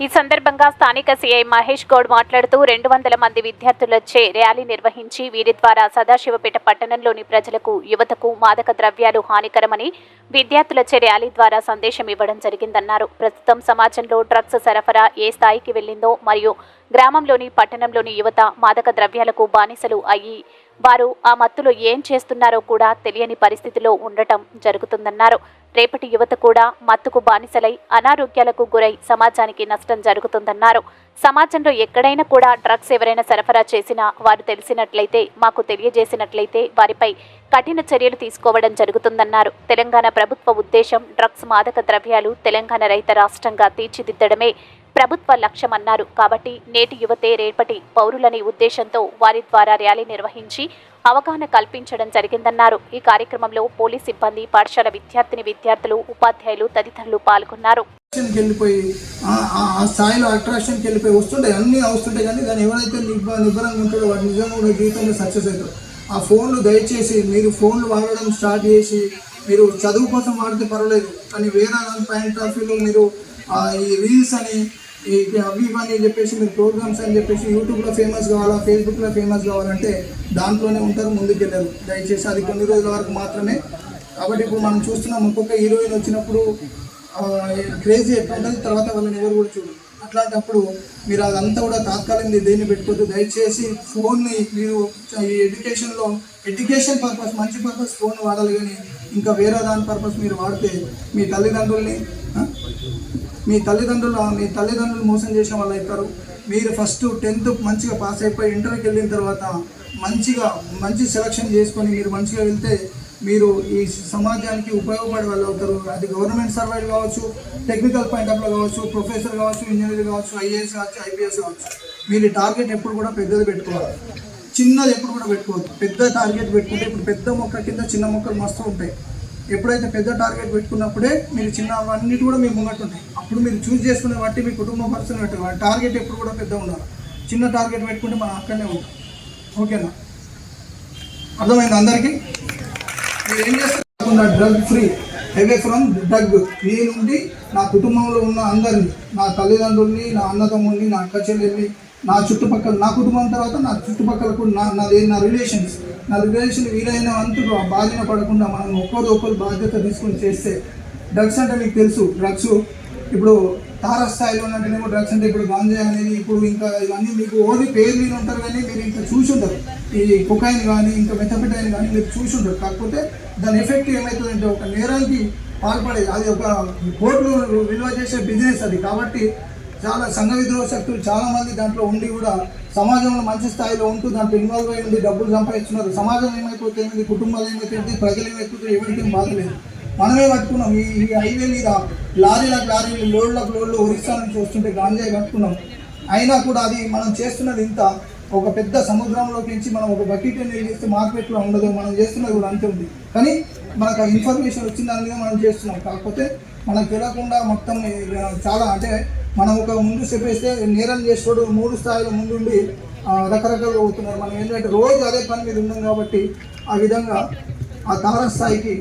ఈ సందర్భంగా స్థానిక సీఐ మహేష్ గౌడ్ మాట్లాడుతూ రెండు వందల మంది విద్యార్థులచే ర్యాలీ నిర్వహించి వీరి ద్వారా సదాశివపేట పట్టణంలోని ప్రజలకు యువతకు మాదక ద్రవ్యాలు హానికరమని విద్యార్థులచే ర్యాలీ ద్వారా సందేశం ఇవ్వడం జరిగిందన్నారు. ప్రస్తుతం సమాజంలో డ్రగ్స్ సరఫరా ఏ స్థాయికి వెళ్ళిందో మరియు గ్రామంలోని పట్టణంలోని యువత మాదక ద్రవ్యాలకు బానిసలు అయ్యి వారు ఆ మత్తులో ఏం చేస్తున్నారో కూడా తెలియని పరిస్థితిలో ఉండటం జరుగుతుందన్నారు. రేపటి యువత కూడా మత్తుకు బానిసలై అనారోగ్యాలకు గురై సమాజానికి నష్టం జరుగుతుందన్నారు. సమాజంలో ఎక్కడైనా కూడా డ్రగ్స్ ఎవరైనా సరఫరా చేసినా వారు తెలిసినట్లయితే మాకు తెలియజేసినట్లయితే వారిపై కఠిన చర్యలు తీసుకోవడం జరుగుతుందన్నారు. తెలంగాణ ప్రభుత్వ ఉద్దేశం డ్రగ్స్ మాదక ద్రవ్యాలు తెలంగాణ రైత రాష్ట్రంగా తీర్చిదిద్దడమే ప్రభుత్వ లక్ష్యమన్నారు. కాబట్టి నేటి యువతే రేపటి పౌరులని ఉద్దేశంతో వారి ద్వారా ర్యాలీ నిర్వహించి అవగాహన కల్పించడం జరిగిందన్నారు. ఈ కార్యక్రమంలో పోలీస్ సిబ్బంది పాఠశాల విద్యార్థిని విద్యార్థులు ఉపాధ్యాయులు తదితరులు పాల్గొన్నారు. వెళ్ళిపోయి ఆ- స్థాయిలో అట్రాక్షన్కి వెళ్ళిపోయి వస్తుంటాయి అన్నీ వస్తుంటాయి కానీ దాన్ని ఎవరైతే నిబ్బరంగా ఉంటాడో వాడు నిజంగా జీవితంలో సక్సెస్ అవుతారు. ఆ ఫోన్లు దయచేసి మీరు ఫోన్లు వాడడం స్టార్ట్ చేసి మీరు చదువు కోసం వాడితే పర్వాలేదు కానీ వేరే పాయింట్ ఆఫ్ వ్యూలో మీరు ఈ రీల్స్ అని ఈ అవి అని చెప్పేసి మీరు ప్రోగ్రామ్స్ అని చెప్పేసి యూట్యూబ్లో ఫేమస్ కావాలా ఫేస్బుక్లో ఫేమస్ కావాలంటే దాంట్లోనే ఉంటారు ముందుకు వెళ్ళరు దయచేసి అది కొన్ని రోజుల వరకు మాత్రమే. కాబట్టి ఇప్పుడు మనం చూస్తున్నాం ఒక్కొక్క హీరోయిన్ వచ్చినప్పుడు క్రేజీ ఎట్లా ఉంటుంది తర్వాత వాళ్ళని ఎవరు కూడా చూడరు. అట్లాంటప్పుడు మీరు అదంతా కూడా తాత్కాలిక దేన్ని పెట్టుకోవద్దు. దయచేసి ఫోన్ని మీరు ఈ ఎడ్యుకేషన్లో ఎడ్యుకేషన్ పర్పస్ మంచి పర్పస్ ఫోన్ వాడాలి కానీ ఇంకా వేరే దాని పర్పస్ మీరు వాడితే మీ తల్లిదండ్రుల్ని మీ తల్లిదండ్రులు మీ తల్లిదండ్రులు మోసం చేసిన వాళ్ళు అవుతారు. మీరు ఫస్ట్ టెన్త్ మంచిగా పాస్ అయిపోయి ఇంటర్కి వెళ్ళిన తర్వాత మంచిగా మంచి సెలక్షన్ చేసుకొని మీరు మంచిగా వెళ్తే మీరు ఈ సమాజానికి ఉపయోగపడే వాళ్ళు అవుతారు. అది గవర్నమెంట్ సర్వైడ్ కావచ్చు టెక్నికల్ పాయింట్ ఆఫ్లో కావచ్చు ప్రొఫెసర్ కావచ్చు ఇంజనీర్ కావచ్చు ఐఏఎస్ కావచ్చు ఐపీఎస్ కావచ్చు. మీరు టార్గెట్ ఎప్పుడు కూడా పెద్దది పెట్టుకోవాలి. చిన్నది ఎప్పుడు కూడా పెట్టుకోవద్దు. పెద్ద టార్గెట్ పెట్టుకుంటే ఇప్పుడు పెద్ద మొక్క కింద చిన్న మొక్కలు మస్తు ఉంటాయి. ఎప్పుడైతే పెద్ద టార్గెట్ పెట్టుకున్నప్పుడే మీరు చిన్న అన్నిటి కూడా మీ ముంగట్టు ఉంటాయి. అప్పుడు మీరు చూస్ చేసుకునే బట్టి మీ కుటుంబ పరిస్థితులు పెట్టుకోవాలి టార్గెట్ ఎప్పుడు కూడా పెద్ద ఉండాలి. చిన్న టార్గెట్ పెట్టుకుంటే మనం అక్కడనే ఉంటాం. ఓకేనా? అర్థమైంది అందరికీ? మీరు ఏం చేస్తారు drug free. Away from drug free నుండి నా కుటుంబంలో ఉన్న అందరినీ నా తల్లిదండ్రుల్ని నా అన్నదమ్ముల్ని నా అక్క చెల్లెల్ని నా చుట్టుపక్కల నా కుటుంబం తర్వాత నా చుట్టుపక్కల కూడా నా నాది నా రిలేషన్స్ నా రిలేషన్ వీలైన అంతకు బాధ్యత పడకుండా మనం ఒక్కరు ఒకరు బాధ్యత తీసుకొని చేస్తే డ్రగ్స్ అంటే మీకు తెలుసు డ్రగ్స్ ఇప్పుడు తారస్థాయిలో ఉన్నట్టు డ్రగ్స్ అంటే ఇప్పుడు గాంజా అనేది ఇప్పుడు ఇంకా ఇవన్నీ మీకు ఓన్లీ పేరు మీద ఉంటారు కానీ మీరు ఇంకా చూసి ఉంటారు. ఈ కుకాయిన్ కానీ ఇంకా మెథపెటైన్ కానీ మీరు చూసి ఉంటారు. కాకపోతే దాని ఎఫెక్ట్ ఏమవుతుందంటే ఒక నేరానికి పాల్పడేది అది ఒక కోట్లు విలువ చేసే బిజినెస్ అది. కాబట్టి చాలా సంఘ విద్రోహ శక్తులు చాలామంది దాంట్లో ఉండి కూడా సమాజంలో మంచి స్థాయిలో ఉంటూ దాంట్లో ఇన్వాల్వ్ అయి డబ్బులు సంపాదిస్తున్నారు. సమాజం ఏమైపోతే కుటుంబాలు ఏమైపోతుంది ప్రజలు ఏమైపోతుంది ఎవరికి బాధలేదు మనమే పట్టుకున్నాం ఈ హైవే మీద లారీలకు లారీలు లోడ్లకు లోడ్లు ఒరిస్సా నుంచి వస్తుంటే గాంజాయి పట్టుకున్నాం అయినా కూడా అది మనం చేస్తున్నది ఇంత. ఒక పెద్ద సముద్రంలోకి నుంచి మనం ఒక బకెట్ నీళ్ళు చేస్తే మార్కెట్లో ఉండదు? మనం చేస్తున్నది కూడా అంతే ఉంది. కానీ మనకు ఆ ఇన్ఫర్మేషన్ వచ్చిన దాని మీద మనం చేస్తున్నాం. కాకపోతే మనకు తెలియకుండా మొత్తం చాలా అంటే మనం ఒక ముందు చెప్పేస్తే నేరం చేసేవాడు మూడు స్థాయిలో ముందుండి రకరకాలుగా అవుతున్నారు మనం ఏంటంటే రోజు అదే పని మీద ఉన్నాం కాబట్టి ఆ విధంగా ఆ తార స్థాయికి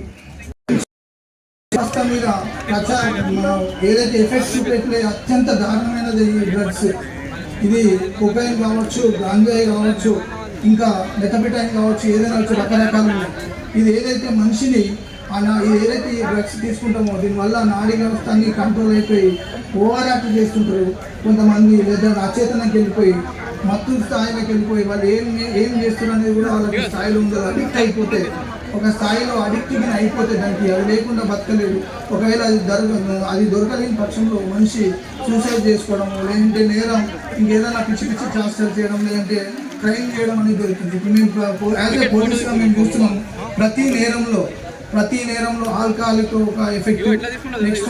వ్యవస్థ మీద ప్రచారం ఏదైతే ఎఫెక్ట్ చూపెట్లే అత్యంత దారుణమైనది ఈ డ్రగ్స్ ఇది కొకైన్ కావచ్చు గాంజాయి కావచ్చు ఇంకా మెథపెటైన్ కావచ్చు ఏదైనా కావచ్చు రకరకాలు ఇది ఏదైతే మనిషిని ఆ నా- ఇది ఏదైతే ఈ డ్రగ్స్ తీసుకుంటామో దీనివల్ల నాడీ వ్యవస్థ అన్ని కంట్రోల్ అయిపోయి ఓవర్ యాక్ట్ చేస్తుంటారు. కొంతమంది లేదా అచేతనకి వెళ్ళిపోయి మత్తు స్థాయిలోకి వెళ్ళిపోయి వాళ్ళు ఏం ఏం చేస్తున్నారు అనేది కూడా వాళ్ళకి స్థాయిలో ఉండదు. అడిక్ట్ అయిపోతే ఒక స్థాయిలో అడిక్ట్ అయిపోతే దానికి అది లేకుండా బతకలేదు. ఒకవేళ అది దొరకదు అది దొరకలేని పక్షంలో మనిషి సూసైడ్ చేసుకోవడం లేదంటే నేరం ఇంకేదైనా పిచ్చి పిచ్చి చేష్టలు చేయడం లేదంటే క్రైమ్ చేయడం అనేది దొరికింది ఇప్పుడు మేము యాజ్ ఏ పోలీస్గా మేము చూస్తున్నాం ప్రతి నేరంలో ప్రతి నేరంలో ఆల్కహాలిక్ ఒక ఎఫెక్ట్ నెక్స్ట్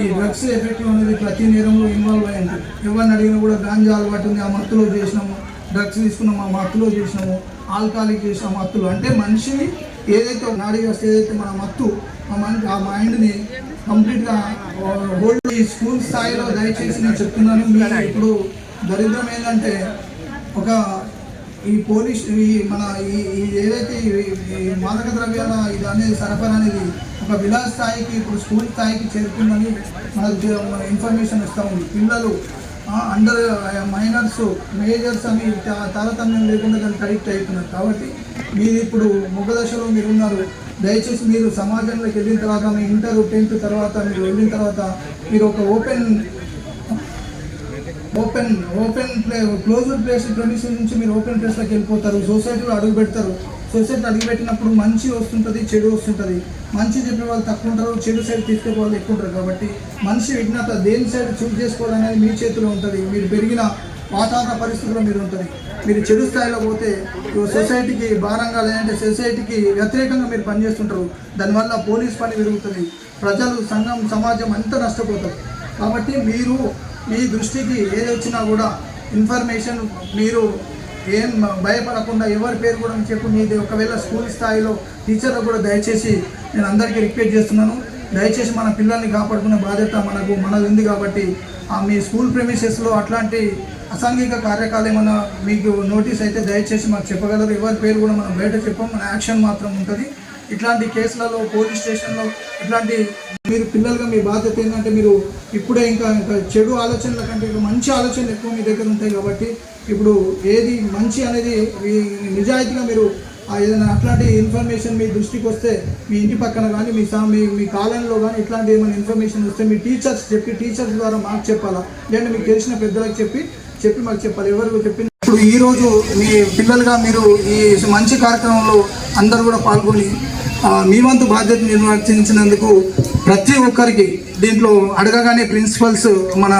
ఈ డ్రగ్స్ ఎఫెక్ట్ అనేది ప్రతి నేరంలో ఇన్వాల్వ్ అయి ఉంటుంది. ఎవరిని అడిగినా కూడా గాంజా అలవాటు ఉంది ఆ మత్తులో చేసినాము డ్రగ్స్ తీసుకున్నాము ఆ మత్తులో చేసినాము ఆల్కహాలిక్ చేసిన మత్తులు. అంటే మనిషిని ఏదైతే నాడీ వ్యవస్థ ఏదైతే మన మత్తు ఆ మైండ్ ఆ మైండ్ని కంప్లీట్గా హోల్డ్ ఈ స్కూల్ స్థాయిలో దయచేసి నేను చెప్తున్నాను. మీరు ఇప్పుడు దరిద్రం ఏంటంటే ఒక ఈ పోలీస్ ఈ మన ఈ ఏదైతే ఈ- మాదక ద్రవ్యాల ఇది అనేది సరఫరా అనేది ఒక విలాస్ స్థాయికి ఇప్పుడు స్కూల్ స్థాయికి చేరుతుందని మనకు ఇన్ఫర్మేషన్ ఇస్తూ ఉంది. పిల్లలు అండర్ మైనర్స్ మేజర్స్ అని తారతమ్యం లేకుండా దానికి అడిక్ట్ అవుతున్నారు కాబట్టి మీరు ఇప్పుడు మొగ్గ దశలో మీరు ఉన్నారు. దయచేసి మీరు సమాజంలోకి వెళ్ళిన తర్వాత మీ ఇంటర్ టెన్త్ తర్వాత మీరు వెళ్ళిన తర్వాత మీరు ఒక open open open play closed place tradition నుంచి మీరు ఓపెన్ ప్లేస్లోకి వెళ్ళిపోతారు. సొసైటీలో అడుగు పెడతారు. సొసైటీ అడుగు పెట్టినప్పుడు మంచి వస్తుంటుంది చెడు వస్తుంటుంది. మంచి చెప్పే వాళ్ళు తక్కువ ఉంటారు చెడు సైడ్ తీసుకునే వాళ్ళు ఎక్కువ ఉంటారు కాబట్టి మనిషి విజ్ఞత దేని సైడ్ చూస్ చేసుకోవాలనేది మీ చేతిలో ఉంటుంది. మీరు పెరిగిన వాతావరణ పరిస్థితుల్లో మీరు ఉంటుంది. మీరు చెడు స్థాయిలో పోతే సొసైటీకి భారంగా లేదంటే సొసైటీకి వ్యతిరేకంగా మీరు పనిచేస్తుంటారు. దానివల్ల పోలీస్ పని పెరుగుతుంది. ప్రజలు సంఘం సమాజం అంతా నష్టపోతారు. కాబట్టి మీరు మీ దృష్టికి ఏది వచ్చినా కూడా ఇన్ఫర్మేషన్ మీరు ఏం భయపడకుండా ఎవరి పేరు కూడా చెప్పు మీది ఒకవేళ స్కూల్ స్థాయిలో టీచర్లకు కూడా దయచేసి నేను అందరికీ రిక్వెస్ట్ చేస్తున్నాను. దయచేసి మన పిల్లల్ని కాపాడుకునే బాధ్యత మనకు మనది ఉంది కాబట్టి ఆ మీ స్కూల్ ప్రెమిసెస్లో అట్లాంటి అసాంఘిక కార్యకాలు ఏమైనా మీకు నోటీస్ అయితే దయచేసి మాకు చెప్పగలరు. ఎవరి పేరు కూడా మనం బయట చెప్పాం. మన యాక్షన్ మాత్రం ఉంటుంది. ఇట్లాంటి కేసులలో పోలీస్ స్టేషన్లో ఇట్లాంటి మీరు పిల్లలుగా మీ బాధ్యత ఏంటంటే మీరు ఇప్పుడే ఇంకా ఇంకా చెడు ఆలోచనల కంటే మంచి ఆలోచనలు ఎక్కువ మీ దగ్గర ఉంటాయి కాబట్టి ఇప్పుడు ఏది మంచి అనేది నిజాయితీగా మీరు ఏదైనా అట్లాంటి ఇన్ఫర్మేషన్ మీ దృష్టికి వస్తే మీ ఇంటి పక్కన కానీ మీ సా మీ మీ కాలనీలో కానీ ఇట్లాంటి ఏమైనా ఇన్ఫర్మేషన్ వస్తే మీ టీచర్స్ చెప్పి టీచర్స్ ద్వారా మాకు చెప్పాలా? లేదంటే మీకు తెలిసిన పెద్దలకు చెప్పి చెప్పి మాకు చెప్పాలి. ఎవరు చెప్పిన? ఇప్పుడు ఈ రోజు మీ పిల్లలుగా మీరు ఈ మంచి కార్యక్రమంలో అందరూ కూడా పాల్గొని మీ వంతు బాధ్యత నిర్వర్తించినందుకు ప్రతి ఒక్కరికి దీంట్లో అడగగానే ప్రిన్సిపల్స్ మన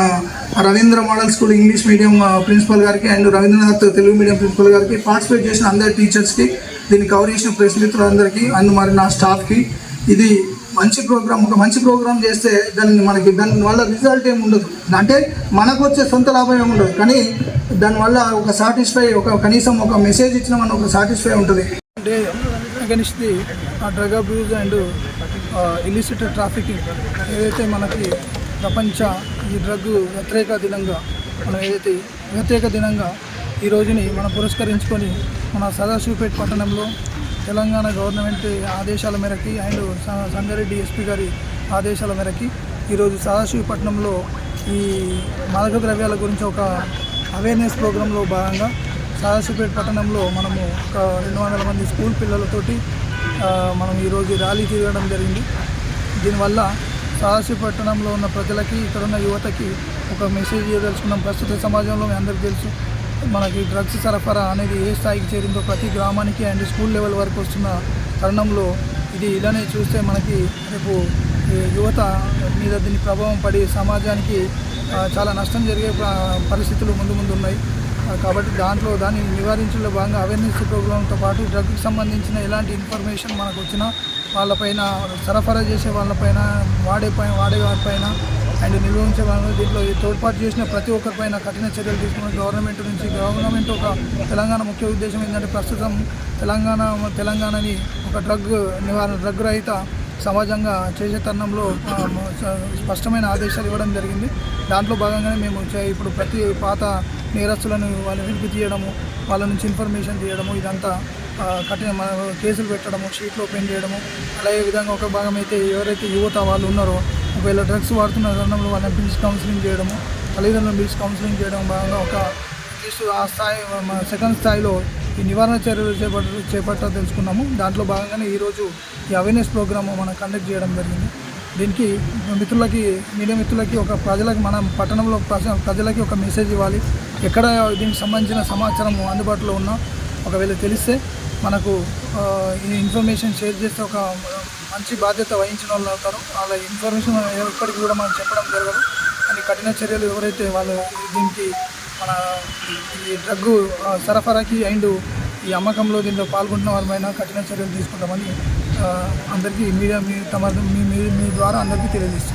Ravindra model school English medium principal గారికి and Ravindranath Telugu medium principal గారికి పార్టిసిపేట్ చేసిన అందరి టీచర్స్కి దీన్ని కవర్ చేసిన ప్రెస్ మిత్రులందరికీ అండ్ మరి నా స్టాఫ్కి ఇది మంచి ప్రోగ్రామ్ ఒక మంచి ప్రోగ్రామ్ చేస్తే దాన్ని మనకి దాని వల్ల రిజల్ట్ ఏమి ఉండదు. అంటే మనకు వచ్చే సొంత లాభం ఏమి ఉండదు. కానీ దానివల్ల ఒక సాటిస్ఫై ఒక కనీసం ఒక మెసేజ్ ఇచ్చిన మనం ఒక సాటిస్ఫై ఉంటుంది. అంటే against the drug abuse and illicit trafficking ఏదైతే మనకి ప్రపంచ ఈ డ్రగ్ వ్యతిరేక దినంగా మనం ఏదైతే వ్యతిరేక దినంగా ఈ రోజుని మనం పురస్కరించుకొని మన సదాశివపేట పట్టణంలో తెలంగాణ గవర్నమెంట్ ఆదేశాల మేరకి అండ్ స- సంగారెడ్డి ఎస్పీ గారి ఆదేశాల మేరకి ఈరోజు సదాశివపట్నంలో ఈ మాదక ద్రవ్యాల గురించి ఒక అవేర్నెస్ ప్రోగ్రాంలో భాగంగా సదాశివపేట పట్టణంలో మనము ఒక రెండు వందల మంది స్కూల్ పిల్లలతోటి మనం ఈరోజు ర్యాలీ తిరగడం జరిగింది. దీనివల్ల సదాశివపట్టణంలో ఉన్న ప్రజలకి ఇక్కడ ఉన్న యువతకి ఒక మెసేజ్ ఇవ్వదలుచుకున్నాం ప్రస్తుత సమాజంలో మీ అందరికీ తెలుసు. మనకి డ్రగ్స్ సరఫరా అనేది ఏ స్థాయికి చేరిందో ప్రతి గ్రామానికి అండ్ స్కూల్ లెవెల్ వరకు వస్తున్న తరుణంలో ఇది ఇలానే చూస్తే మనకి రేపు యువత మీద దీని ప్రభావం పడి సమాజానికి చాలా నష్టం జరిగే పరిస్థితులు ముందు ముందు ఉన్నాయి. కాబట్టి దాంట్లో దాన్ని నివారించడంలో భాగంగా అవేర్నెస్ ప్రోగ్రామ్తో పాటు డ్రగ్కి సంబంధించిన ఎలాంటి ఇన్ఫర్మేషన్ మనకు వచ్చినా వాళ్ళపైన సరఫరా చేసే వాళ్ళపైన వాడే పైన వాడే వారిపైన అండ్ నిర్వహించగలను దీంట్లో తోడ్పాటు చేసిన ప్రతి ఒక్కరిపైన కఠిన చర్యలు తీసుకున్న గవర్నమెంట్ నుంచి. గవర్నమెంట్ ఒక తెలంగాణ ముఖ్య ఉద్దేశం ఏంటంటే ప్రస్తుతం తెలంగాణ తెలంగాణని ఒక డ్రగ్ నివారణ డ్రగ్ రహిత సమాజంగా చేసే తరుణంలో స్పష్టమైన ఆదేశాలు ఇవ్వడం జరిగింది. దాంట్లో భాగంగానే మేము ఇప్పుడు ప్రతి పాత నేరస్తులను వాళ్ళని వెలికి తీయడము వాళ్ళ నుంచి ఇన్ఫర్మేషన్ తీయడము ఇదంతా కఠిన మన కేసులు పెట్టడము షీట్లు ఓపెన్ చేయడము అలాగే విధంగా ఒక భాగం అయితే ఎవరైతే యువత వాళ్ళు ఉన్నారో ఒకవేళ డ్రగ్స్ వాడుతున్న తరుణంలో వాళ్ళని పిలిచి కౌన్సిలింగ్ చేయడము తల్లిదండ్రులను పిలిచి కౌన్సిలింగ్ చేయడం భాగంగా ఒక అట్లీస్ట్ ఆ స్థాయి మన సెకండ్ స్థాయిలో ఈ నివారణ చర్యలు చేపట్ట చేపట్ట తెలుసుకున్నాము. దాంట్లో భాగంగానే ఈరోజు ఈ అవేర్నెస్ ప్రోగ్రామ్ మనం కండక్ట్ చేయడం జరిగింది. దీనికి మిత్రులకి మీడియా మిత్రులకి ఒక ప్రజలకి మన పట్టణంలో ప్రజలకి ఒక మెసేజ్ ఇవ్వాలి. ఎక్కడ దీనికి సంబంధించిన సమాచారం అందుబాటులో ఉన్నా ఒకవేళ తెలిస్తే మనకు ఈ ఇన్ఫర్మేషన్ షేర్ చేస్తే ఒక మంచి బాధ్యత వహించిన వాళ్ళు అవుతారు. వాళ్ళ ఇన్ఫర్మేషన్ ఎప్పటికీ కూడా మనం చెప్పడం జరగదు. అని కఠిన చర్యలు ఎవరైతే వాళ్ళు దీనికి మన ఈ డ్రగ్ సరఫరాకి అండ్ ఈ అమ్మకంలో దీంట్లో పాల్గొంటున్న వారిపైన కఠిన చర్యలు తీసుకుంటామని అందరికీ మీడియా మీ తమ మీ మీ- మీ ద్వారా అందరికీ తెలియజేస్తాం